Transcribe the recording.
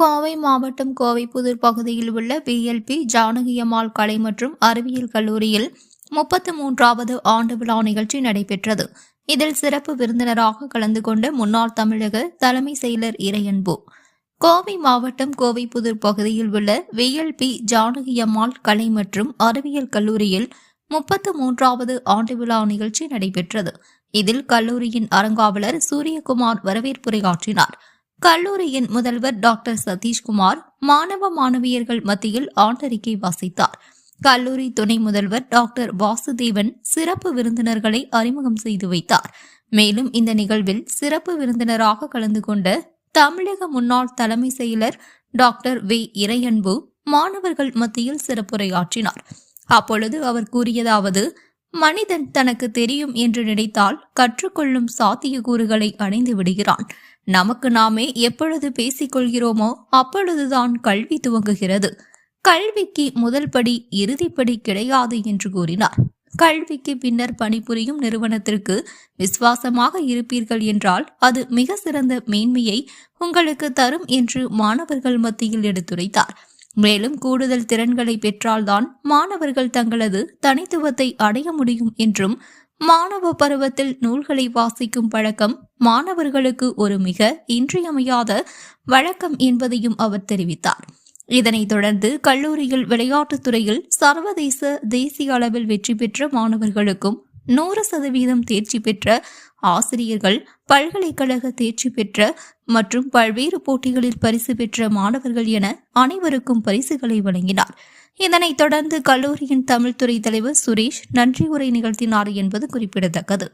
கோவை மாவட்டம் கோவைப்புதூர் பகுதியில் உள்ள பிஎல்பி ஜானகியம்மாள் கலை மற்றும் அறிவியல் கல்லூரியில் முப்பத்து மூன்றாவது ஆண்டு விழா நிகழ்ச்சி நடைபெற்றது. இதில் சிறப்பு விருந்தினராக கலந்து கொண்ட முன்னாள் தமிழக தலைமை செயலர் இறையன்பு. கோவை மாவட்டம் கோவைப்புதூர் பகுதியில் உள்ள விஎல்பி ஜானகியம்மாள் கலை மற்றும் அறிவியல் கல்லூரியில் முப்பத்து மூன்றாவது ஆண்டு விழா நிகழ்ச்சி நடைபெற்றது. இதில் கல்லூரியின் அறங்காவலர் சூரியகுமார் வரவேற்புரையாற்றினார் கல்லூரியின் முதல்வர் டாக்டர் சதீஷ்குமார் மாணவ மாணவியர்கள் மத்தியில் ஆண்டறிக்கை வாசித்தார். கல்லூரி துணை முதல்வர் டாக்டர் வாசுதேவன் சிறப்பு விருந்தினர்களை அறிமுகம் செய்து வைத்தார். மேலும் இந்த நிகழ்வில் சிறப்பு விருந்தினராக கலந்து கொண்ட தமிழக முன்னாள் தலைமை செயலர் டாக்டர் வே இறையன்பு மாணவர்கள் மத்தியில் சிறப்புரையாற்றினார். அப்பொழுது அவர் கூறியதாவது மனிதன் தனக்கு தெரியும் என்று நினைத்தால் கற்றுக்கொள்ளும் சாத்தியக்கூறுகளை அடைந்து விடுகிறான். நமக்கு நாமே எப்பொழுது பேசிக்கொள்கிறோமோ அப்பொழுதுதான் கல்வி துவங்குகிறது. கல்விக்கு முதல் படி இறுதிப்படி கிடையாது என்று கூறினார். கல்விக்கு பின்னர் பணிபுரியும் நிறுவனத்திற்கு விசுவாசமாக இருப்பீர்கள் என்றால் அது மிக சிறந்த மேன்மையை உங்களுக்கு தரும் என்று மாணவர்கள் மத்தியில் எடுத்துரைத்தார். மேலும் கூடுதல் திறன்களை பெற்றால்தான் மாணவர்கள் தங்களது தனித்துவத்தை அடைய முடியும் என்றும் மாணவ பருவத்தில் நூல்களை வாசிக்கும் பழக்கம் மாணவர்களுக்கு ஒரு மிக இன்றியமையாத வழக்கம் என்பதையும் அவர் தெரிவித்தார். இதனைத் தொடர்ந்து கல்லூரியில் விளையாட்டுத் துறையில் சர்வதேச தேசிய அளவில் வெற்றி பெற்ற மாணவர்களுக்கும் நூறு சதவீதம் தேர்ச்சி பெற்ற ஆசிரியர்கள் பல்கலைக்கழக தேர்ச்சி பெற்ற மற்றும் பல்வேறு போட்டிகளில் பரிசு பெற்ற மாணவர்கள் என அனைவருக்கும் பரிசுகளை வழங்கினார். இதனைத் தொடர்ந்து கல்லூரியின் தமிழ்துறை தலைவர் சுரேஷ் நன்றி உரை நிகழ்த்தினார் என்பது குறிப்பிடத்தக்கது.